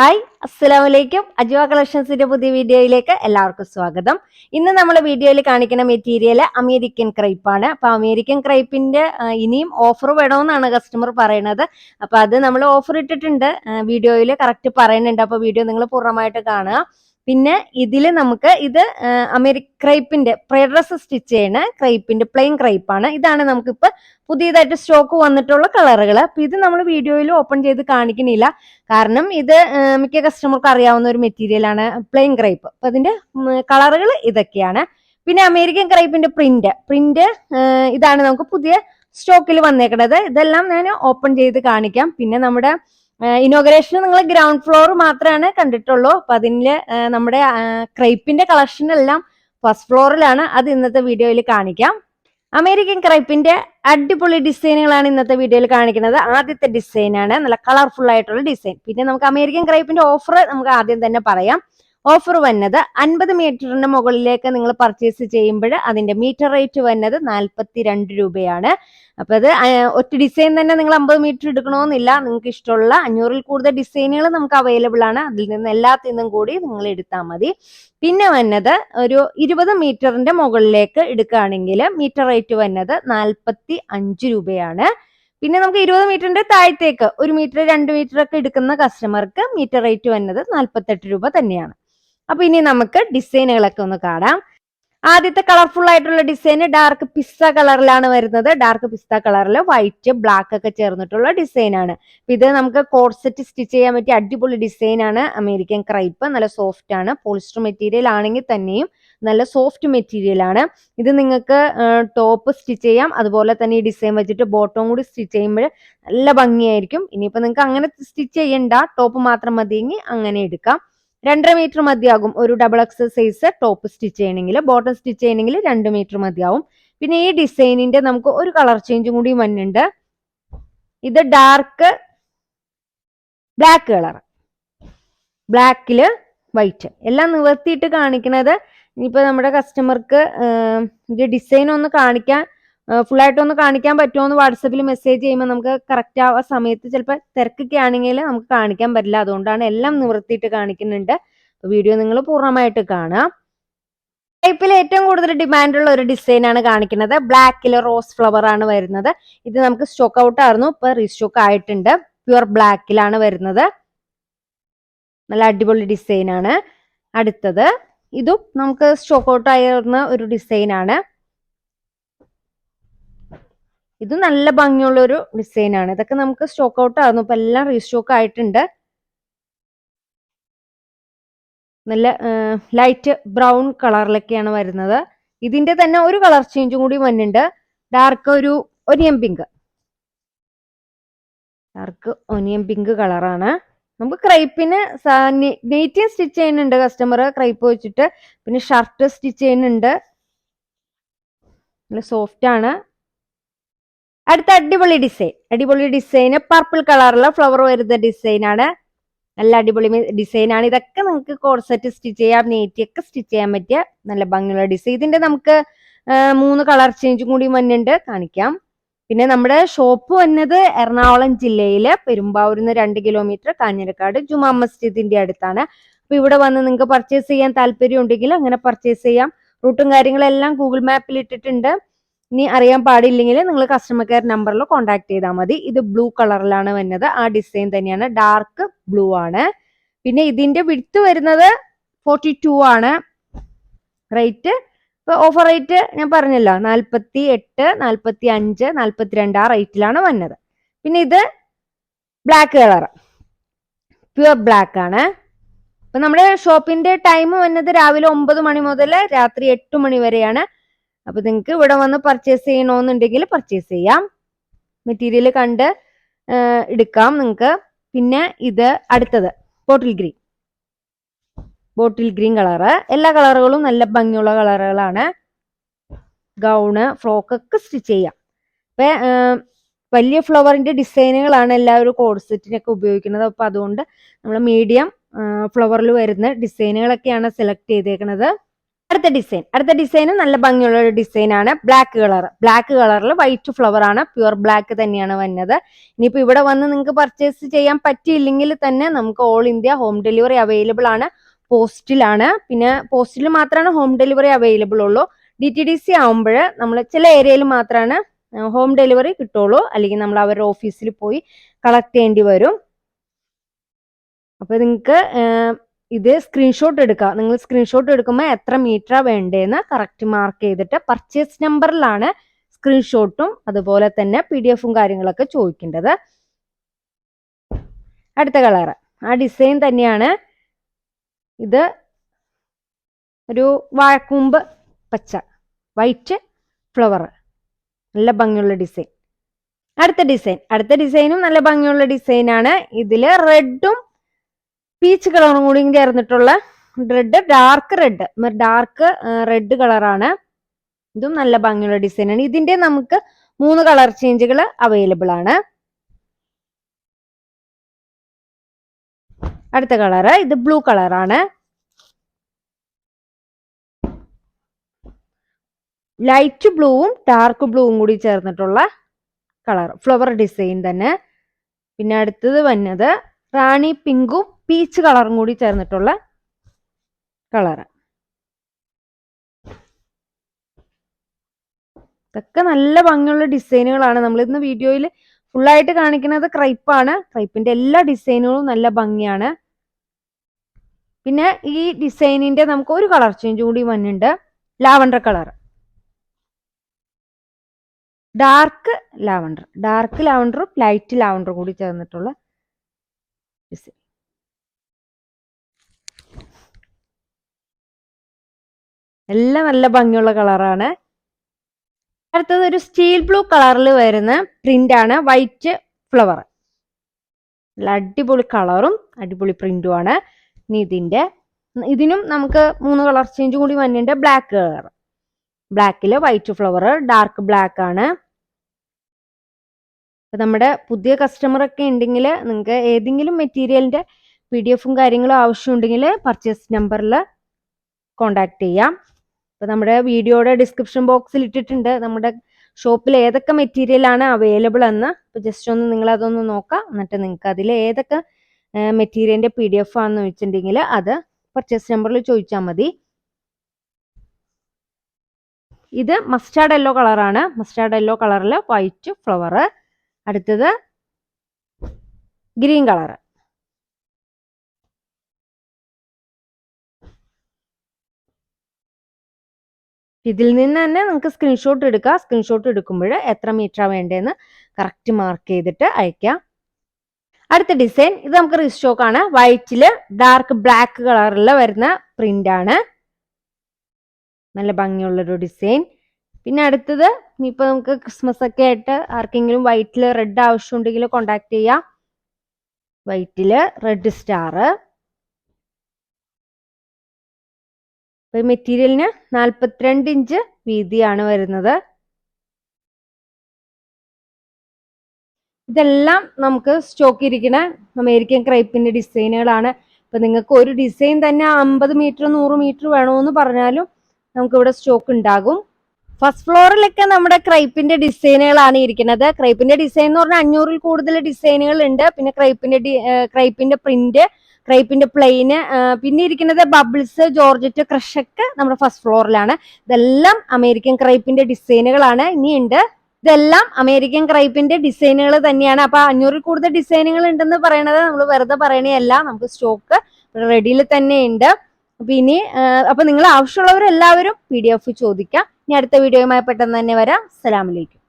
Hi അസ്സലാമു അലൈക്കും അജ്വ കളക്ഷൻസിന്റെ പുതിയ വീഡിയോയിലേക്ക് എല്ലാവർക്കും സ്വാഗതം. ഇന്ന് നമ്മൾ വീഡിയോയിൽ കാണിക്കുന്ന മെറ്റീരിയൽ അമേരിക്കൻ ക്രൈപ്പ് ആണ്. അപ്പൊ അമേരിക്കൻ ക്രൈപ്പിന്റെ ഇനിയും ഓഫർ വേണമെന്നാണ് കസ്റ്റമർ പറയുന്നത്. അപ്പൊ അത് നമ്മൾ ഓഫർ ഇട്ടിട്ടുണ്ട്. വീഡിയോയിൽ കറക്റ്റ് പറയുന്നുണ്ട്. അപ്പൊ വീഡിയോ നിങ്ങൾ പൂർണമായിട്ട് കാണുക. പിന്നെ ഇതിൽ നമുക്ക് ഇത് അമേരിക്ക ക്രൈപ്പിന്റെ ഡ്രസ് സ്റ്റിച്ച് ചെയ്യണ ക്രൈപ്പിന്റെ പ്ലെയിൻ ക്രൈപ്പാണ്. ഇതാണ് നമുക്കിപ്പോ പുതിയതായിട്ട് സ്റ്റോക്ക് വന്നിട്ടുള്ള കളറുകൾ അപ്പൊ ഇത് നമ്മൾ വീഡിയോയിൽ ഓപ്പൺ ചെയ്ത് കാണിക്കുന്നില്ല കാരണം ഇത് മിക്ക കസ്റ്റമർക്ക് അറിയാവുന്ന ഒരു മെറ്റീരിയൽ ആണ് പ്ലെയിൻ ക്രൈപ്പ്. അപ്പൊ അതിന്റെ കളറുകൾ ഇതൊക്കെയാണ്. പിന്നെ അമേരിക്കൻ ക്രൈപ്പിന്റെ പ്രിന്റ് പ്രിന്റ് ഇതാണ് നമുക്ക് പുതിയ സ്റ്റോക്കിൽ വന്നേക്കുന്നത് ഇതെല്ലാം ഞാൻ ഓപ്പൺ ചെയ്ത് കാണിക്കാം. പിന്നെ നമ്മുടെ ഇനോഗ്രേഷൻ നിങ്ങൾ ഗ്രൗണ്ട് ഫ്ലോർ മാത്രമാണ് കണ്ടിട്ടുള്ളൂ. അപ്പൊ അതിൽ നമ്മുടെ ക്രൈപ്പിന്റെ കളക്ഷൻ എല്ലാം ഫസ്റ്റ് ഫ്ലോറിലാണ് അത് ഇന്നത്തെ വീഡിയോയിൽ കാണിക്കാം. അമേരിക്കൻ ക്രൈപ്പിന്റെ അടിപൊളി ഡിസൈനുകളാണ് ഇന്നത്തെ വീഡിയോയിൽ കാണിക്കുന്നത്. ആദ്യത്തെ ഡിസൈനാണ്. നല്ല കളർഫുൾ ആയിട്ടുള്ള ഡിസൈൻ. പിന്നെ നമുക്ക് അമേരിക്കൻ ക്രൈപ്പിന്റെ ഓഫർ നമുക്ക് ആദ്യം തന്നെ പറയാം. ഓഫർ വന്നത് അൻപത് മീറ്ററിന് മുകളിലേക്ക് നിങ്ങൾ പർച്ചേസ് ചെയ്യുമ്പോൾ അതിന്റെ മീറ്റർ റേറ്റ് വന്നത് നാൽപ്പത്തി രണ്ട് രൂപയാണ്. അപ്പൊ അത് ഒറ്റ ഡിസൈൻ തന്നെ നിങ്ങൾ അമ്പത് മീറ്റർ എടുക്കണമെന്നില്ല. നിങ്ങൾക്ക് ഇഷ്ടമുള്ള അഞ്ഞൂറിൽ കൂടുതൽ ഡിസൈനുകൾ നമുക്ക് അവൈലബിൾ ആണ്. അതിൽ നിന്ന് എല്ലാത്തിൽ നിന്നും കൂടി നിങ്ങൾ എടുത്താൽ മതി. പിന്നെ വന്നത് ഒരു ഇരുപത് മീറ്ററിന്റെ മുകളിലേക്ക് എടുക്കുകയാണെങ്കിൽ മീറ്റർ റേറ്റ് വന്നത് നാൽപ്പത്തി അഞ്ച് രൂപയാണ്. പിന്നെ നമുക്ക് ഇരുപത് മീറ്ററിന്റെ താഴത്തേക്ക് ഒരു മീറ്റർ രണ്ട് മീറ്റർ ഒക്കെ എടുക്കുന്ന കസ്റ്റമർക്ക് മീറ്റർ റേറ്റ് വന്നത് നാൽപ്പത്തെട്ട് രൂപ തന്നെയാണ്. അപ്പൊ ഇനി നമുക്ക് ഡിസൈനുകളൊക്കെ ഒന്ന് കാണാം. ആദ്യത്തെ കളർഫുൾ ആയിട്ടുള്ള ഡിസൈൻ ഡാർക്ക് പിസ്ത കളറിലാണ് വരുന്നത്. ഡാർക്ക് പിസ്ത കളറിൽ വൈറ്റ് ബ്ലാക്ക് ഒക്കെ ചേർന്നിട്ടുള്ള ഡിസൈൻ ആണ്. ഇത് നമുക്ക് കോർസെറ്റ് സ്റ്റിച്ച് ചെയ്യാൻ പറ്റിയ അടിപൊളി ഡിസൈൻ ആണ്. അമേരിക്കൻ ക്രൈപ്പ് നല്ല സോഫ്റ്റ് ആണ്. പോളിസ്റ്റർ മെറ്റീരിയൽ ആണെങ്കിൽ തന്നെയും നല്ല സോഫ്റ്റ് മെറ്റീരിയൽ ആണ്. ഇത് നിങ്ങൾക്ക് ടോപ്പ് സ്റ്റിച്ച് ചെയ്യാം. അതുപോലെ തന്നെ ഈ ഡിസൈൻ വെച്ചിട്ട് ബോട്ടവും കൂടി സ്റ്റിച്ച് ചെയ്യുമ്പോൾ നല്ല ഭംഗിയായിരിക്കും. ഇനിയിപ്പോൾ നിങ്ങൾക്ക് അങ്ങനെ സ്റ്റിച്ച് ചെയ്യണ്ട. ടോപ്പ് മാത്രം മതിയെങ്കിൽ അങ്ങനെ എടുക്കാം. രണ്ടര മീറ്റർ മതിയാകും. ഒരു double X size top stitch ചെയ്യണമെങ്കിൽ. ബോട്ടം സ്റ്റിച്ച് ചെയ്യണമെങ്കിൽ രണ്ട് മീറ്റർ മതിയാവും. പിന്നെ ഈ ഡിസൈനിന്റെ നമുക്ക് ഒരു കളർ ചേഞ്ചും കൂടി വന്നിട്ടുണ്ട്. ഇത് ഡാർക്ക് ബ്ലാക്ക് കളർ ബ്ലാക്കിൽ വൈറ്റ് എല്ലാം നിവർത്തിയിട്ട് കാണിക്കുന്നത് ഇനിയിപ്പോ നമ്മുടെ കസ്റ്റമർക്ക് ഇത് ഡിസൈൻ ഒന്ന് കാണിക്കാൻ ഒന്ന് കാണിക്കാൻ പറ്റുമോ എന്ന് വാട്സപ്പിൽ മെസ്സേജ് ചെയ്യുമ്പോൾ നമുക്ക് കറക്റ്റ് ആ സമയത്ത് ചിലപ്പോൾ തിരക്കൊക്കെ ആണെങ്കിൽ നമുക്ക് കാണിക്കാൻ പറ്റില്ല. അതുകൊണ്ടാണ് എല്ലാം നിവർത്തിയിട്ട് കാണിക്കുന്നുണ്ട്. വീഡിയോ നിങ്ങൾ പൂർണമായിട്ട് കാണുക. ടൈപ്പിൽ ഏറ്റവും കൂടുതൽ ഡിമാൻഡ് ഉള്ള ഒരു ഡിസൈൻ ആണ് കാണിക്കുന്നത്. ബ്ലാക്കിൽ റോസ് ഫ്ലവർ ആണ് വരുന്നത്. ഇത് നമുക്ക് സ്റ്റോക്ക് ഔട്ട് ആയിരുന്നു. ഇപ്പൊ റീസ്റ്റോക്ക് ആയിട്ടുണ്ട്. പ്യുവർ ബ്ലാക്കിലാണ് വരുന്നത്. നല്ല അടിപൊളി ഡിസൈൻ ആണ്. അടുത്തത്. ഇതും നമുക്ക് സ്റ്റോക്ക് ഔട്ട് ആയിരുന്ന ഒരു ഡിസൈൻ ആണ്. ഇത് നല്ല ഭംഗിയുള്ള ഒരു ഡിസൈൻ ആണ് ഇതൊക്കെ നമുക്ക് സ്റ്റോക്ക് ഔട്ട് ആയിരുന്നു ഇപ്പൊ എല്ലാം റീസ്റ്റോക്ക് ആയിട്ടുണ്ട്. നല്ല ലൈറ്റ് ബ്രൗൺ കളറിലൊക്കെയാണ് വരുന്നത്. ഇതിന്റെ തന്നെ ഒരു കളർ ചേഞ്ചും കൂടി വന്നിട്ടുണ്ട്. ഡാർക്ക് ഒരു onion pink dark onion pink കളറാണ് നമുക്ക് ക്രൈപ്പിന് നെയ്റ്റിയും സ്റ്റിച്ച് ചെയ്യുന്നുണ്ട് കസ്റ്റമർ ക്രൈപ്പ് വെച്ചിട്ട്. പിന്നെ ഷർട്ട് സ്റ്റിച്ച് ചെയ്യുന്നുണ്ട്. നല്ല സോഫ്റ്റ് ആണ്. അടുത്ത അടിപൊളി ഡിസൈൻ അടിപൊളി ഡിസൈൻ പർപ്പിൾ കളറുള്ള ഫ്ലവർ വരുന്ന ഡിസൈൻ ആണ്. നല്ല അടിപൊളി ഡിസൈൻ ആണ്. ഇതൊക്കെ നിങ്ങൾക്ക് കോർസെറ്റ് സ്റ്റിച്ച് ചെയ്യാം നെയ്റ്റി ഒക്കെ സ്റ്റിച്ച് ചെയ്യാൻ പറ്റിയ നല്ല ഭംഗിയുള്ള ഡിസൈൻ ഇതിന്റെ നമുക്ക് മൂന്ന് കളർ ചേഞ്ചും കൂടി വന്നിട്ടുണ്ട് കാണിക്കാം. പിന്നെ നമ്മുടെ ഷോപ്പ് വന്നത് എറണാകുളം ജില്ലയിൽ പെരുമ്പാവൂരിൽ നിന്ന് രണ്ട് കിലോമീറ്റർ കാഞ്ഞിരക്കാട് ജുമാ മസ്ജിദിന്റെ അടുത്താണ്. അപ്പൊ ഇവിടെ വന്ന് നിങ്ങൾക്ക് പർച്ചേസ് ചെയ്യാൻ താല്പര്യം ഉണ്ടെങ്കിൽ അങ്ങനെ പർച്ചേസ് ചെയ്യാം. റൂട്ടും കാര്യങ്ങളെല്ലാം ഗൂഗിൾ മാപ്പിൽ ഇട്ടിട്ടുണ്ട്. ഇനി അറിയാൻ പാടില്ലെങ്കിൽ നിങ്ങൾ കസ്റ്റമർ കെയർ നമ്പറിൽ കോൺടാക്ട് ചെയ്താൽ മതി. ഇത് ബ്ലൂ കളറിലാണ് വരുന്നത് ആ ഡിസൈൻ തന്നെയാണ്. ഡാർക്ക് ബ്ലൂ ആണ്. പിന്നെ ഇതിന്റെ വിടുത്ത് വരുന്നത് ഫോർട്ടി ടു ആണ്. റേറ്റ് ഇപ്പൊ ഓഫർ റേറ്റ് ഞാൻ പറഞ്ഞല്ലോ. നാൽപ്പത്തി എട്ട് നാൽപ്പത്തി അഞ്ച് നാൽപ്പത്തിരണ്ട് ആ റേറ്റിലാണ് വന്നത്. പിന്നെ ഇത് ബ്ലാക്ക് കളർ പ്യുവർ ബ്ലാക്ക് ആണ്. അപ്പൊ നമ്മുടെ ഷോപ്പിന്റെ ടൈം വന്നത് രാവിലെ ഒമ്പത് മണി മുതൽ രാത്രി എട്ട് മണി വരെയാണ്. അപ്പൊ നിങ്ങൾക്ക് ഇവിടെ വന്ന് പർച്ചേസ് ചെയ്യണമെന്നുണ്ടെങ്കിൽ പർച്ചേസ് ചെയ്യാം. മെറ്റീരിയൽ കണ്ട് എടുക്കാം നിങ്ങൾക്ക് പിന്നെ ഇത് അടുത്തത് bottle green bottle green colour എല്ലാ കളറുകളും നല്ല ഭംഗിയുള്ള കളറുകളാണ് ഗൗണ് ഫ്രോക്ക് ഒക്കെ സ്റ്റിച്ച് ചെയ്യാം. അപ്പൊ വലിയ ഫ്ലവറിന്റെ ഡിസൈനുകളാണ് എല്ലാവരും കോഡ്സെറ്റിനൊക്കെ ഉപയോഗിക്കുന്നത്. അപ്പൊ അതുകൊണ്ട് നമ്മൾ മീഡിയം ഫ്ലവറിൽ വരുന്ന ഡിസൈനുകളൊക്കെയാണ് സെലക്ട് ചെയ്തേക്കുന്നത് അടുത്ത ഡിസൈൻ അടുത്ത ഡിസൈൻ നല്ല ഭംഗിയുള്ള ഒരു ഡിസൈൻ ആണ്. ബ്ലാക്ക് കളർ ബ്ലാക്ക് കളറിൽ വൈറ്റ് ഫ്ലവർ ആണ്. പ്യുവർ ബ്ലാക്ക് തന്നെയാണ് വന്നത്. ഇനിയിപ്പോ ഇവിടെ വന്ന് നിങ്ങൾക്ക് പർച്ചേസ് ചെയ്യാൻ പറ്റിയില്ലെങ്കിൽ തന്നെ നമുക്ക് all India home delivery available ആണ്. പോസ്റ്റിലാണ് പിന്നെ പോസ്റ്റിൽ മാത്രമാണ് ഹോം ഡെലിവറി അവൈലബിൾ ഉള്ളൂ. ഡി ടി ഡി സി ആവുമ്പോൾ നമ്മൾ ചില ഏരിയയിൽ മാത്രമാണ് ഹോം ഡെലിവറി കിട്ടുള്ളൂ. അല്ലെങ്കിൽ നമ്മൾ അവരുടെ ഓഫീസിൽ പോയി കളക്ട് ചെയ്യേണ്ടി വരും. അപ്പൊ നിങ്ങൾക്ക് ഇത് സ്ക്രീൻഷോട്ട് എടുക്കുക നിങ്ങൾ സ്ക്രീൻഷോട്ട് എടുക്കുമ്പോൾ എത്ര മീറ്റർ വേണ്ടതെന്ന് കറക്റ്റ് മാർക്ക് ചെയ്തിട്ട് പർച്ചേസ് നമ്പറിലാണ് സ്ക്രീൻഷോട്ടും അതുപോലെ തന്നെ പി ഡി എഫും കാര്യങ്ങളൊക്കെ ചോദിക്കേണ്ടത്. അടുത്ത കളറ് ആ ഡിസൈൻ തന്നെയാണ് ഇത് ഒരു വാഴക്കൂമ്പ് പച്ച വൈറ്റ് ഫ്ലവർ നല്ല ഭംഗിയുള്ള ഡിസൈൻ അടുത്ത ഡിസൈൻ അടുത്ത ഡിസൈനും നല്ല ഭംഗിയുള്ള ഡിസൈനാണ് ഇതിൽ റെഡും പീച്ച് കളറും കൂടി ചേർന്നിട്ടുള്ള red dark red dark red കളറാണ് ഇതും നല്ല ഭംഗിയുള്ള ഡിസൈൻ ആണ്. ഇതിന്റെ നമുക്ക് മൂന്ന് കളർ ചേഞ്ചുകൾ അവൈലബിൾ ആണ്. അടുത്ത കളറ് ഇത് ബ്ലൂ കളറാണ് ലൈറ്റ് ബ്ലൂവും ഡാർക്ക് ബ്ലൂവും കൂടി ചേർന്നിട്ടുള്ള കളർ ഫ്ലവർ ഡിസൈൻ തന്നെ. പിന്നെ അടുത്തത് വന്നത് റാണി പിങ്കും പീച്ച് കളറും കൂടി ചേർന്നിട്ടുള്ള കളർ ഇതൊക്കെ നല്ല ഭംഗിയുള്ള ഡിസൈനുകളാണ്. നമ്മൾ ഇന്ന് വീഡിയോയിൽ ഫുള്ളായിട്ട് കാണിക്കുന്നത് ക്രൈപ്പാണ്. ക്രൈപ്പിന്റെ എല്ലാ ഡിസൈനുകളും നല്ല ഭംഗിയാണ്. പിന്നെ ഈ ഡിസൈനിന്റെ നമുക്ക് ഒരു കളർ ചേഞ്ച് കൂടി വന്നിട്ടുണ്ട്. Lavender colour. Dark lavender. Dark ലാവണ്ടറും light ലാവണ്ടറും കൂടി ചേർന്നിട്ടുള്ള ഡിസൈൻ എല്ലാം നല്ല ഭംഗിയുള്ള കളറാണ്. അടുത്തത് ഒരു സ്റ്റീൽ ബ്ലൂ കളറിൽ വരുന്ന പ്രിന്റ് ആണ് വൈറ്റ് ഫ്ലവർ നല്ല അടിപൊളി കളറും അടിപൊളി പ്രിന്റും ആണ്. ഇനി ഇതിന്റെ ഇതിനും നമുക്ക് മൂന്ന് കളർ ചേഞ്ച് കൂടി വന്നിട്ടുണ്ട്. Black colour. ബ്ലാക്കിൽ വൈറ്റ് ഫ്ലവർ ഡാർക്ക് ബ്ലാക്ക് ആണ്. അപ്പൊ നമ്മുടെ പുതിയ കസ്റ്റമർ ഒക്കെ ഉണ്ടെങ്കിൽ നിങ്ങൾക്ക് ഏതെങ്കിലും മെറ്റീരിയലിന്റെ പി ഡി എഫും കാര്യങ്ങളും ആവശ്യമുണ്ടെങ്കിൽ പർച്ചേസ് നമ്പറിൽ കോണ്ടാക്ട് ചെയ്യാം. അപ്പോൾ നമ്മുടെ വീഡിയോയുടെ ഡിസ്ക്രിപ്ഷൻ ബോക്സിൽ ഇട്ടിട്ടുണ്ട്. നമ്മുടെ ഷോപ്പിൽ ഏതൊക്കെ മെറ്റീരിയലാണ് അവൈലബിൾ എന്ന്. അപ്പൊ ജസ്റ്റ് ഒന്ന് നിങ്ങൾ അതൊന്ന് നോക്കാം. എന്നിട്ട് നിങ്ങൾക്ക് അതിൽ ഏതൊക്കെ മെറ്റീരിയലിന്റെ പി ഡി എഫ് ആണെന്ന് ചോദിച്ചിട്ടുണ്ടെങ്കിൽ അത് പർച്ചേസ് നമ്പറിൽ ചോദിച്ചാൽ മതി. ഇത് മസ്റ്റാർഡ് യെല്ലോ കളറാണ് മസ്റ്റാർഡ് യെല്ലോ കളറിൽ വൈറ്റ് ഫ്ലവർ അടുത്തത് ഗ്രീൻ കളർ ഇതിൽ നിന്ന് തന്നെ നിങ്ങൾക്ക് സ്ക്രീൻഷോട്ട് എടുക്കാം. സ്ക്രീൻഷോട്ട് എടുക്കുമ്പോൾ എത്ര മീറ്റർ വേണ്ടതെന്ന് കറക്റ്റ് മാർക്ക് ചെയ്തിട്ട് അയക്കാം. അടുത്ത ഡിസൈൻ ഇത് നമുക്ക് റിസ്റ്റോക്ക് ആണ്. വൈറ്റിൽ ഡാർക്ക് ബ്ലാക്ക് കളറിൽ വരുന്ന പ്രിന്റ് ആണ്. നല്ല ഭംഗിയുള്ളൊരു ഡിസൈൻ പിന്നെ അടുത്തത് ഇനിയിപ്പോൾ നമുക്ക് ക്രിസ്മസ് ഒക്കെ ആയിട്ട് ആർക്കെങ്കിലും വൈറ്റിൽ റെഡ് ആവശ്യമുണ്ടെങ്കിൽ കോണ്ടാക്ട് ചെയ്യാം. വൈറ്റിൽ റെഡ് സ്റ്റാർ മെറ്റീരിയലിന് നാൽപ്പത്തിരണ്ട് ഇഞ്ച് വീതിയാണ് വരുന്നത്. ഇതെല്ലാം നമുക്ക് സ്റ്റോക്ക് ഇരിക്കുന്ന അമേരിക്കൻ ക്രൈപ്പിന്റെ ഡിസൈനുകളാണ്. ഇപ്പൊ നിങ്ങൾക്ക് ഒരു ഡിസൈൻ തന്നെ അമ്പത് മീറ്റർ നൂറ് മീറ്റർ വേണമെന്ന് പറഞ്ഞാലും നമുക്കിവിടെ സ്റ്റോക്ക് ഉണ്ടാകും. ഫസ്റ്റ് ഫ്ലോറിലൊക്കെ നമ്മുടെ ക്രൈപ്പിന്റെ ഡിസൈനുകളാണ് ഇരിക്കുന്നത്. ക്രൈപ്പിന്റെ ഡിസൈൻ എന്ന് പറഞ്ഞാൽ അഞ്ഞൂറിൽ കൂടുതൽ ഡിസൈനുകൾ ഉണ്ട്. പിന്നെ ക്രൈപ്പിന്റെ ക്രൈപ്പിന്റെ പ്രിന്റ് ക്രൈപ്പിന്റെ പ്ലെയിന് പിന്നെ ഇരിക്കുന്നത് ബബിൾസ് ജോർജറ്റ് ക്രഷൊക്കെ നമ്മുടെ ഫസ്റ്റ് ഫ്ലോറിലാണ് ഇതെല്ലാം അമേരിക്കൻ ക്രൈപ്പിന്റെ ഡിസൈനുകളാണ് ഇനിയുണ്ട്. ഇതെല്ലാം അമേരിക്കൻ ക്രൈപ്പിന്റെ ഡിസൈനുകൾ തന്നെയാണ്. അപ്പൊ അഞ്ഞൂറിൽ കൂടുതൽ ഡിസൈനുകൾ ഉണ്ടെന്ന് പറയണത് നമ്മൾ വെറുതെ പറയണയല്ല നമുക്ക് സ്റ്റോക്ക് റെഡിയിൽ തന്നെ ഉണ്ട്. അപ്പൊ ഇനി അപ്പൊ നിങ്ങൾ ആവശ്യമുള്ളവരെല്ലാവരും പി ഡി എഫ് ചോദിക്കാം. ഇനി അടുത്ത വീഡിയോയുമായി പെട്ടെന്ന് തന്നെ വരാം. അസ്സലാമലൈക്കും